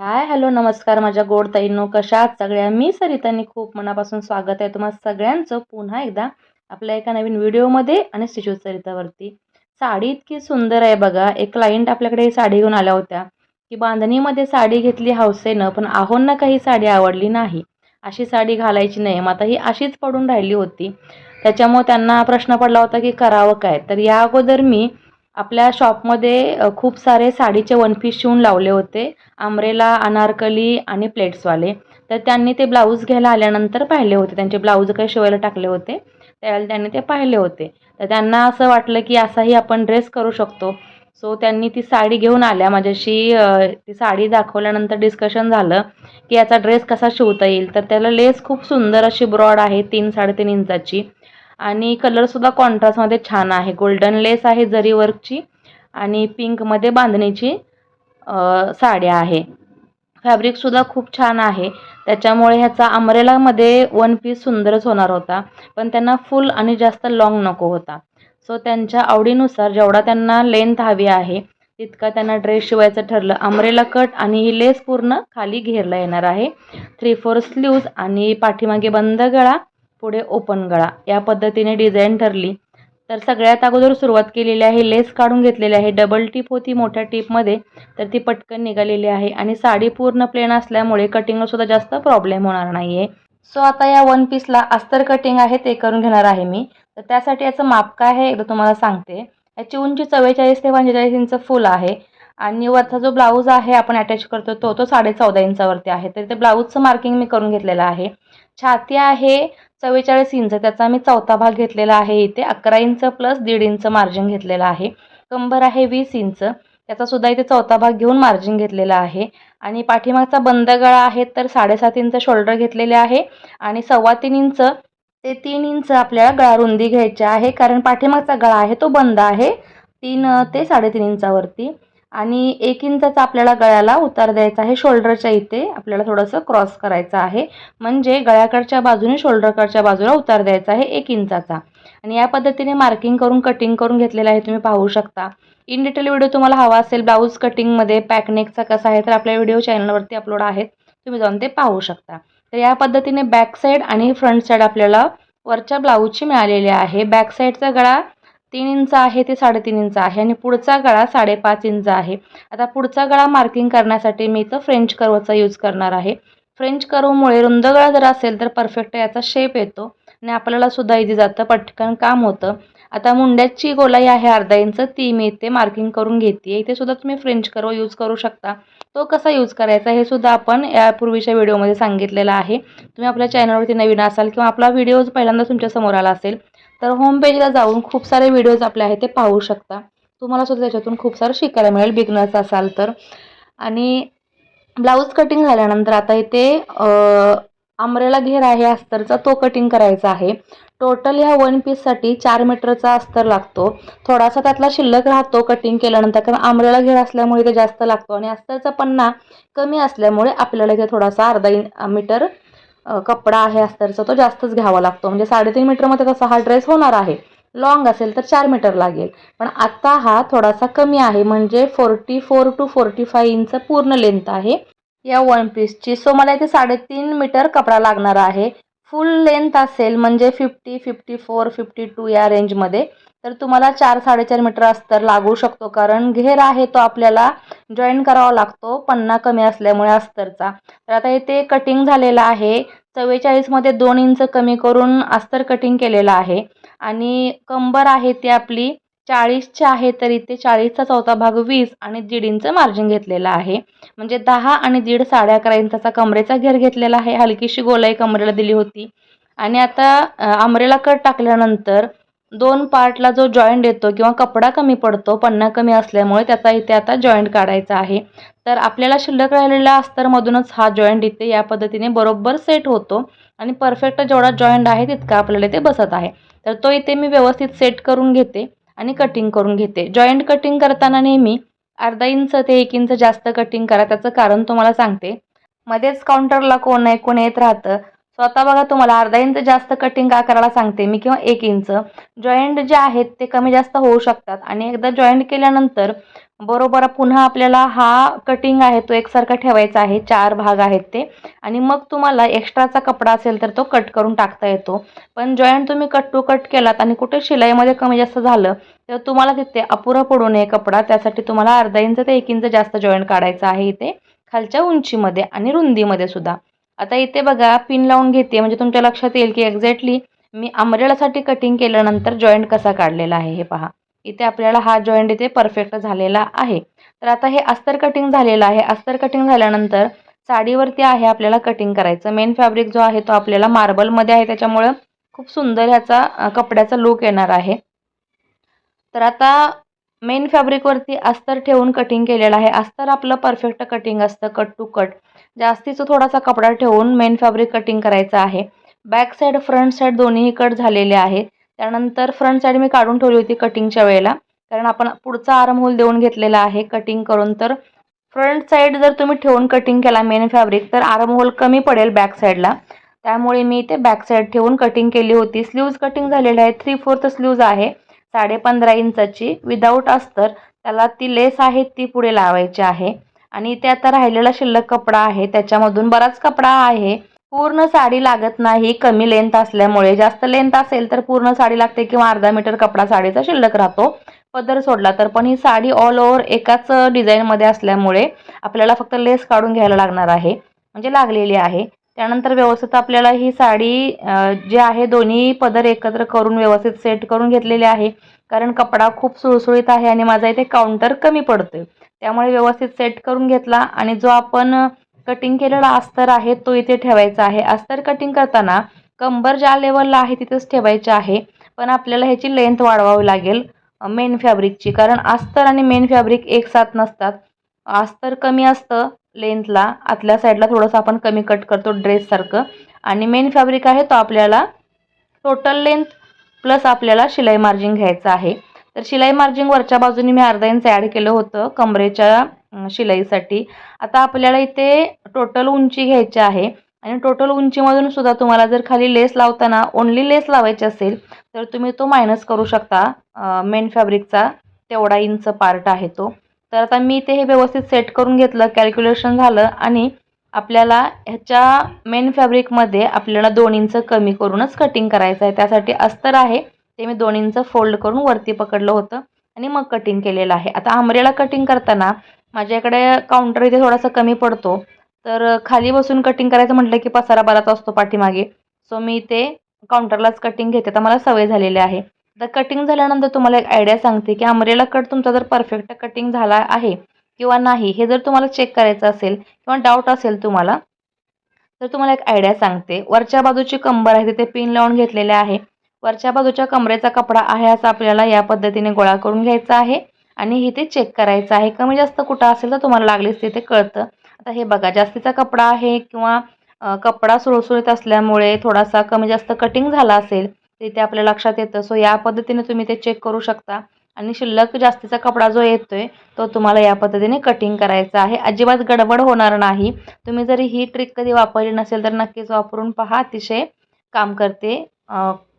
Hi hello नमस्कार माझ्या गोड ताईंनो. कशा आहात सगळ्या? मी सरितांनी. खूप मनापासून स्वागत आहे तुम्हाला सगळ्यांचं पुन्हा एकदा आपल्या एका नवीन व्हिडिओमध्ये आणि स्टिचू सरितावरती. साडी इतकी सुंदर आहे बघा. एक क्लायंट आपल्याकडे साडी घेऊन आल्या होत्या की बांधणीमध्ये साडी घेतली हौसेनं पण आहोंना काही साडी आवडली नाही. अशी साडी घालायची नाही. मग आता ही अशीच पडून राहिली होती. त्याच्यामुळे त्यांना प्रश्न पडला होता की करावं काय? तर या अगोदर मी आपल्या शॉपमध्ये खूप सारे साडीचे वन पीस शिवून लावले होते आमरेला अनारकली आणि प्लेट्सवाले. तर त्यांनी ते ब्लाऊज घ्यायला आल्यानंतर पाहिले होते. त्यांचे ब्लाऊज काही शिवायला टाकले होते. त्यावेळेला त्यांनी ते पाहिले होते. तर त्यांना असं वाटलं की असाही आपण ड्रेस करू शकतो. सो त्यांनी ती साडी घेऊन आल्या. माझ्याशी ती साडी दाखवल्यानंतर डिस्कशन झालं की याचा ड्रेस कसा शिवता येईल. तर त्याला लेस खूप सुंदर अशी ब्रॉड आहे तीन साडेतीन इंचाची. आणि कलरसुद्धा कॉन्ट्रास्टमध्ये छान आहे. गोल्डन लेस आहे जरी वर्कची आणि पिंकमध्ये बांधणीची साड्या आहे. फॅब्रिकसुद्धा खूप छान आहे. त्याच्यामुळे ह्याचा अमरेलामध्ये वन पीस सुंदरच होणार होता. पण त्यांना फुल आणि जास्त लाँग नको होता. सो त्यांच्या आवडीनुसार जेवढा त्यांना लेंथ हवी आहे तितका त्यांना ड्रेस शिवायचं ठरलं. अमरेला कट आणि ही लेस पूर्ण खाली घेरला येणार आहे. थ्री फोर स्लीव्ज आणि पाठीमागे बंद गळा पुढे ओपन गळा. या पद्धतीने डिझाईन ठरली. तर सगळ्यात अगोदर सुरुवात केलेली आहे लेस काढून घेतलेली आहे. डबल टीप होती मोठ्या टीपमध्ये तर ती पटकन निघालेली आहे. आणि साडी पूर्ण प्लेन असल्यामुळे कटिंगसुद्धा जास्त प्रॉब्लेम होणार नाही आहे सो आता या वन पीसला अस्तर कटिंग आहे ते करून घेणार आहे मी. तर त्यासाठी याचं माप काय आहे एकदा तुम्हाला सांगते. याची उंची चव्वेचाळीस ते पंचेचाळीस इंच फुल आहे. आणि वरचा जो ब्लाऊज आहे आपण अटॅच करतो तो तो साडे चौदा इंचावरती आहे. तर ते ब्लाऊजचं मार्किंग मी करून घेतलेलं आहे. छाती आहे चव्वेचाळीस इंच त्याचा मी चौथा भाग घेतलेला आहे इथे. अकरा इंच प्लस दीड इंच मार्जिन घेतलेलं आहे. कंबर आहे वीस इंच त्याचा सुद्धा इथे चौथा भाग घेऊन मार्जिन घेतलेला आहे. आणि पाठीमागचा बंद गळा आहे तर साडेसात इंच शोल्डर घेतलेले आहे. आणि सव्वा तीन इंच ते तीन इंच आपल्याला गळा रुंदी घ्यायची आहे. कारण पाठीमागचा गळा आहे तो बंद आहे. तीन ते साडेतीन इंचावरती. आणि एक इंचाचा आपल्याला गळ्याला उतार द्यायचा आहे शोल्डरच्या इथे आपल्याला थोडंसं क्रॉस करायचं आहे. म्हणजे गळ्याकडच्या बाजूने शोल्डरकडच्या बाजूला उतार द्यायचा आहे एक इंचाचा. आणि या पद्धतीने मार्किंग करून कटिंग करून घेतलेलं आहे तुम्ही पाहू शकता. इन डिटेल व्हिडिओ तुम्हाला हवा असेल ब्लाऊज कटिंगमध्ये पॅकनेकचा कसा आहे तर आपल्या व्हिडिओ चॅनलवरती अपलोड आहेत. तुम्ही जाऊन ते पाहू शकता. तर या पद्धतीने बॅक साईड आणि फ्रंट साईड आपल्याला वरच्या ब्लाऊजची मिळालेली आहे. बॅक साईडचा गळा तीन इंच आहे ते साडेतीन इंच आहे आणि पुढचा गळा साडेपाच इंच आहे. आता पुढचा गळा मार्किंग करण्यासाठी मी इथं फ्रेंच कर्वचा यूज करणार आहे. फ्रेंच कर्वमुळे रुंद गळा जर असेल तर परफेक्ट याचा शेप येतो आणि आपल्याला सुद्धा इझी जातं पटकन काम होतं. आता मुंड्याची गोलाई आहे अर्धा इंच ती मी इथे मार्किंग करून घेते इथे सुद्धा तुम्ही फ्रेंच कर्व यूज करू शकता. तो कसा यूज करायचा हे सुद्धा आपण यापूर्वीच्या व्हिडिओमध्ये सांगितलेलं आहे. तुम्ही आपल्या चॅनलवरती नवीन असाल किंवा आपला व्हिडिओज पहिल्यांदा तुमच्यासमोर आला असेल तर होम पेजला जाऊन खूप सारे व्हिडिओज आपले आहेत ते पाहू शकता. तुम्हाला सुद्धा त्याच्यातून खूप सारं शिकायला मिळेल बिगनर्स असाल तर. आणि ब्लाऊज कटिंग झाल्यानंतर आता इथे आमरेला घेर आहे अस्तरचा तो कटिंग करायचा आहे. टोटल ह्या वन पीससाठी चार मीटरचा अस्तर लागतो. थोडासा त्यातला शिल्लक राहतो कटिंग केल्यानंतर कारण आमरेला घेर असल्यामुळे ते जास्त लागतो आणि अस्तरचा पन्ना कमी असल्यामुळे आपल्याला इथे थोडासा अर्धा इन मीटर कपडा आहे अस्तरचा तो जास्तच घ्यावा लागतो. म्हणजे साडेतीन मीटरमध्ये तसा हा ड्रेस होणार आहे. लॉंग असेल तर चार मीटर लागेल. पण आत्ता हा थोडासा कमी आहे. म्हणजे forty four to forty five inch पूर्ण लेंथ आहे. या वन पीसची सो मला इथे साडेतीन मीटर कपडा लागणार आहे. फुल लेंथ असेल म्हणजे fifty fifty four fifty two या रेंजमध्ये तर तुम्हाला चार साडेचार मीटर अस्तर लागू शकतो. कारण घेर आहे तो आपल्याला जॉईन करावा लागतो. पन्ना कमी असल्यामुळे अस्तरचा. तर आता इथे कटिंग झालेलं आहे. चव्वेचाळीसमध्ये दोन इंच कमी करून अस्तर कटिंग केलेलं आहे. आणि कंबर आहे ती आपली चाळीसचे आहे तर इथे चाळीसचा चौथा भाग वीस आणि दीड इंच मार्जिन घेतलेलं आहे. म्हणजे दहा आणि दीड साडे अकरा इंचाचा कमरेचा घेर घेतलेला आहे. हलकीशी गोलाई कमरेला दिली होती. आणि आता आमरेला कट टाकल्यानंतर दोन पार्टला जो जॉईंट येतो किंवा कपडा कमी पडतो पन्ना कमी असल्यामुळे त्याचा इथे आता जॉईंट काढायचा आहे. तर आपल्याला शिल्लक राहिलेल्या अस्तरमधूनच हा जॉईंट इथे या पद्धतीने बरोबर सेट होतो. आणि परफेक्ट जेवढा जॉईंट आहे तितका आपल्याला इथे बसत आहे. तर तो इथे मी व्यवस्थित सेट करून घेते. आणि कटिंग करून घेते. जॉईंट कटिंग करताना नेहमी अर्धा इंच ते एक इंच जास्त कटिंग करा. त्याचं कारण तुम्हाला सांगते. मध्येच काउंटरला कोण आहे कोण येत राहतं. सो आता बघा तुम्हाला अर्धा इंच जास्त कटिंग का करायला सांगते मी किंवा एक इंच. जॉईंट जे आहेत ते कमी जास्त होऊ शकतात. आणि एकदा जॉईंट केल्यानंतर बरोबर पुन्हा आपल्याला हा कटिंग आहे तो एकसारखा ठेवायचा आहे. चार भाग आहेत ते. आणि मग तुम्हाला एक्स्ट्राचा कपडा असेल तर तो कट करून टाकता येतो. पण जॉईंट तुम्ही कट टू कट केलात आणि कुठे शिलाईमध्ये कमी जास्त झालं तर तुम्हाला तिथे अपुरा पडू नये कपडा. त्यासाठी तुम्हाला अर्धा इंच ते एक इंच जास्त जॉईंट काढायचा आहे इथे. खालच्या उंचीमध्ये आणि रुंदीमध्ये सुद्धा. आता इथे बघा पिन लावून घेते. म्हणजे तुमच्या लक्षात येईल की एक्झॅक्टली मी आंब्रेलासाठी कटिंग केल्यानंतर जॉईंट कसा काढलेला आहे हे पहा. इथे आपल्याला हा जॉईंट इथे परफेक्ट झालेला आहे. तर आता हे अस्तर कटिंग झालेलं आहे. अस्तर कटिंग झाल्यानंतर साडीवरती आहे आपल्याला कटिंग करायचं. मेन फॅब्रिक जो आहे तो आपल्याला मार्बलमध्ये आहे. त्याच्यामुळं खूप सुंदर ह्याचा कपड्याचा लुक येणार आहे. तर आता मेन फॅब्रिकवरती अस्तर ठेवून कटिंग केलेलं आहे. अस्तर आपलं परफेक्ट कटिंग असतं. कट टू कट जास्तीचं थोडासा कपडा ठेवून मेन फॅब्रिक कटिंग करायचं आहे. बॅक साईड फ्रंट साईड दोन्हीही कट झालेले आहेत. त्यानंतर फ्रंट साईड मी काढून ठेवली होती कटिंगच्या वेळेला. कारण आपण पुढचा आर्म होल देऊन घेतलेला आहे कटिंग करून तर. फ्रंट साईड जर तुम्ही ठेवून कटिंग केला मेन फॅब्रिक तर आर्म होल कमी पडेल बॅक साईडला त्यामुळे मी इथे बॅक साईड ठेवून कटिंग केली होती. स्लीव्ज कटिंग झालेले आहे थ्री फोर्थ स्लीव्ज आहे. साडे पंधरा इंचाची. विदाऊट अस्तर त्याला ती लेस आहे ती पुढे लावायची आहे. आणि ते आता राहिलेला शिल्लक कपडा आहे त्याच्यामधून बराच कपडा आहे. पूर्ण साडी लागत नाही कमी लेंथ असल्यामुळे. जास्त लेंथ असेल तर पूर्ण साडी लागते किंवा अर्धा मीटर कपडा साडीचा शिल्लक राहतो. पदर सोडला तर. पण ही साडी ऑल ओव्हर एकाच डिझाईनमध्ये असल्यामुळे आपल्याला फक्त लेस काढून घ्यायला लागणार आहे. म्हणजे लागलेली आहे. त्यानंतर व्यवस्थित आपल्याला ही साडी जे जी आहे दोन्ही पदर एकत्र करून व्यवस्थित सेट करून घेतलेली आहे. कारण कपडा खूप सुळसुळीत आहे आणि माझा इथे काउंटर कमी पडतोय. त्यामुळे व्यवस्थित सेट करून घेतला आणि जो आपण कटिंग केलेला अस्तर आहे तो इथे ठेवायचा आहे. अस्तर कटिंग करताना कंबर ज्या लेवलला आहे तिथेच ठेवायचे आहे. पण आपल्याला ह्याची लेंथ वाढवावी लागेल मेन फॅब्रिकची कारण अस्तर आणि मेन फॅब्रिक एक साथ नसतात. अस्तर कमी असतं लेंथला आतल्या साईडला थोडंसं आपण कमी कट करतो ड्रेससारखं आणि मेन फॅब्रिक आहे तो आपल्याला टोटल लेंथ प्लस आपल्याला शिलाई मार्जिन घ्यायचं आहे. तर शिलाई मार्जिंग वरच्या बाजूने मी अर्धा इंच ॲड केलं होतं कमरेच्या शिलाईसाठी. आता आपल्याला इथे टोटल उंची घ्यायची आहे. आणि टोटल उंचीमधून सुद्धा तुम्हाला जर खाली लेस लावताना ओनली लेस लावायची असेल तर तुम्ही तो मायनस करू शकता. मेन फॅब्रिकचा तेवढा इंच पार्ट आहे तो. तर आता मी इथे हे व्यवस्थित सेट करून घेतलं कॅल्क्युलेशन झालं आणि आपल्याला ह्याच्या मेन फॅब्रिकमध्ये आपल्याला दोन इंच कमी करूनच कटिंग करायचं आहे. त्यासाठी अस्तर आहे. ते मी दोन इंच फोल्ड करून वरती पकडलं होतं आणि मग कटिंग केलेलं आहे. आता आमरेला कटिंग करताना माझ्याकडे काउंटर इथे थोडासा कमी पडतो. तर खाली बसून कटिंग करायचं म्हटलं की पसारा बराच असतो पाठीमागे. सो मी ते काउंटरलाच कटिंग घेते. तर मला सवय झालेली आहे. तर कटिंग झाल्यानंतर तुम्हाला एक आयडिया सांगते की आंबरेला कट तुमचा जर परफेक्ट कटिंग झाला आहे किंवा नाही हे जर तुम्हाला चेक करायचं असेल किंवा डाऊट असेल तुम्हाला तर तुम्हाला एक आयडिया सांगते. वरच्या बाजूची कंबर आहे तिथे पिन लावून घेतलेले आहे. वरच्या बाजूच्या कमरेचा कपडा आहे असा आपल्याला या पद्धतीने गोळा करून घ्यायचा आहे. आणि इथे चेक करायचं आहे. कमी जास्त कुठं असेल तर तुम्हाला लागलीच तिथे कळतं. आता हे बघा जास्तीचा कपडा आहे किंवा कपडा सुळसुळीत असल्यामुळे थोडासा कमी जास्त कटिंग झाला असेल तिथे आपल्या लक्षात येतं. सो या पद्धतीने तुम्ही ते चेक करू शकता. आणि शिल्लक जास्तीचा कपडा जो येतोय तो तुम्हाला या पद्धतीने कटिंग करायचा आहे. अजिबात गडबड होणार नाही. तुम्ही जरी ही ट्रिक कधी वापरली नसेल तर नक्कीच वापरून पहा. अतिशय काम करते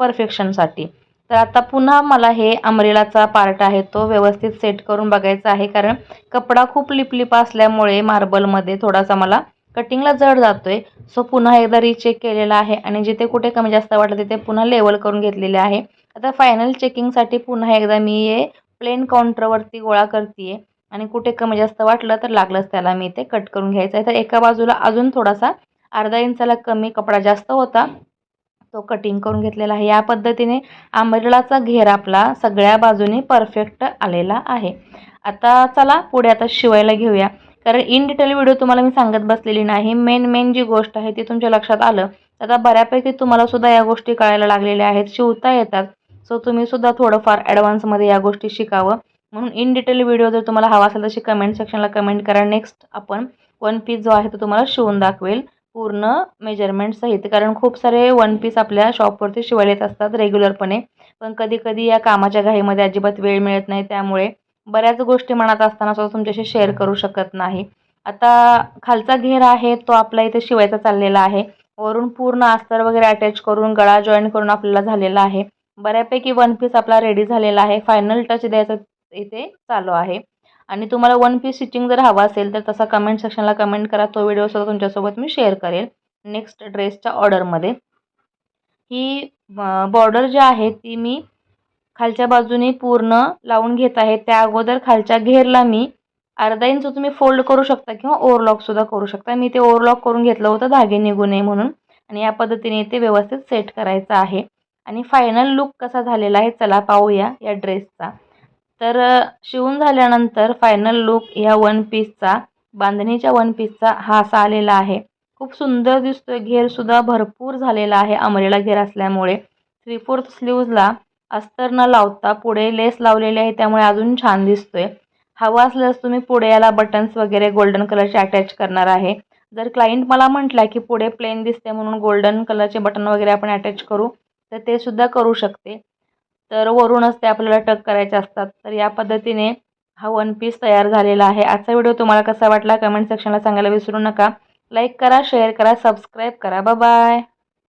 परफेक्शनसाठी. तर आता पुन्हा मला हे अमरेलाचा पार्ट आहे तो व्यवस्थित सेट करून बघायचा आहे कारण कपडा खूप लिपलिपा असल्यामुळे मार्बलमध्ये थोडासा मला कटिंगला जड जातोय. सो पुन्हा एकदा रिचेक केलेला आहे आणि जिथे कुठे कमी जास्त वाटलं तिथे पुन्हा लेवल करून घेतलेले आहे. आता फायनल चेकिंगसाठी पुन्हा एकदा मी हे प्लेन काउंटरवरती गोळा करते आणि कुठे कमी जास्त वाटलं तर लागलंच त्याला मी ते कट करून घ्यायचं आहे. तर एका बाजूला अजून थोडासा अर्धा इंचाला कमी कपडा जास्त होता. तो कटिंग करून घेतलेला आहे. या पद्धतीने आंबरलाचा घेर आपला सगळ्या बाजूने परफेक्ट आलेला आहे. आता चला पुढे आता शिवायला घेऊया. कारण इन डिटेल व्हिडिओ तुम्हाला मी सांगत बसलेली नाही. मेन मेन जी गोष्ट आहे ती तुमच्या लक्षात आलं तर आता बऱ्यापैकी तुम्हाला सुद्धा या गोष्टी कळायला लागलेल्या आहेत. शिवता येतात. सो तुम्ही सुद्धा थोडंफार ॲडव्हान्समध्ये या गोष्टी शिकावं. म्हणून इन डिटेल व्हिडिओ जर तुम्हाला हवा असेल तशी कमेंट सेक्शनला कमेंट करा. नेक्स्ट आपण वन पीस जो आहे तो तुम्हाला शिवून दाखवेल. पूर्ण मेजरमेंट सहित कारण खूप सारे वन पीस आपल्या शॉपवरती शिवायला येत असतात रेग्युलरपणे पण कधी कधी या कामाच्या घाईमध्ये अजिबात वेळ मिळत नाही त्यामुळे बऱ्याच गोष्टी मनात असताना सुद्धा तुमच्याशी शेअर करू शकत नाही. आता खालचा घेर आहे तो आपला इथे शिवायचा चाललेला आहे. वरून पूर्ण अस्तर वगैरे अटॅच करून गळा जॉईन करून आपल्याला झालेला आहे. बऱ्यापैकी वन पीस आपला रेडी झालेला आहे. फायनल टच द्यायचा इथे चालू आहे. आणि तुम्हाला वन पीस स्टिचिंग जर हवा असेल तर तसा कमेंट सेक्शनला कमेंट करा. तो व्हिडिओसुद्धा तुमच्यासोबत मी शेअर करेल. नेक्स्ट ड्रेसच्या ऑर्डरमध्ये ही बॉर्डर जी आहे ती मी खालच्या बाजूने पूर्ण लावून घेत आहे. त्या अगोदर खालच्या घेरला मी अर्धा इंच तुम्ही फोल्ड करू शकता किंवा ओव्हरलॉकसुद्धा करू शकता. मी ते ओव्हरलॉक करून घेतलं होतं धागे निघू नये म्हणून. आणि या पद्धतीने ते व्यवस्थित सेट करायचं आहे. आणि फायनल लुक कसा झालेला आहे चला पाहूया या ड्रेसचा तर शिवून झाल्यानंतर फायनल लुक ह्या वन पीसचा बांधणीच्या वन पीसचा हा असा आलेला आहे. खूप सुंदर दिसतोय. घेरसुद्धा भरपूर झालेला आहे अमरेला घेर असल्यामुळे. थ्री फोर्थ स्लीव्जला अस्तर न लावता पुढे लेस लावलेले आहे त्यामुळे अजून छान दिसतोय. हवा असल्यास तुम्ही पुढे याला बटन्स वगैरे गोल्डन कलरचे अटॅच करणार आहे. जर क्लायंट मला म्हटला की पुढे प्लेन दिसते म्हणून गोल्डन कलरचे बटन वगैरे आपण अटॅच करू तर ते सुद्धा करू शकते. तर वरूनच ते आपल्याला टक करायचे असतात. तर या पद्धतीने हा वन पीस तयार झालेला आहे. आजचा व्हिडिओ तुम्हाला कसा वाटला? कमेंट सेक्शनला सांगायला विसरू नका. लाईक करा शेअर करा सबस्क्राईब करा. बाय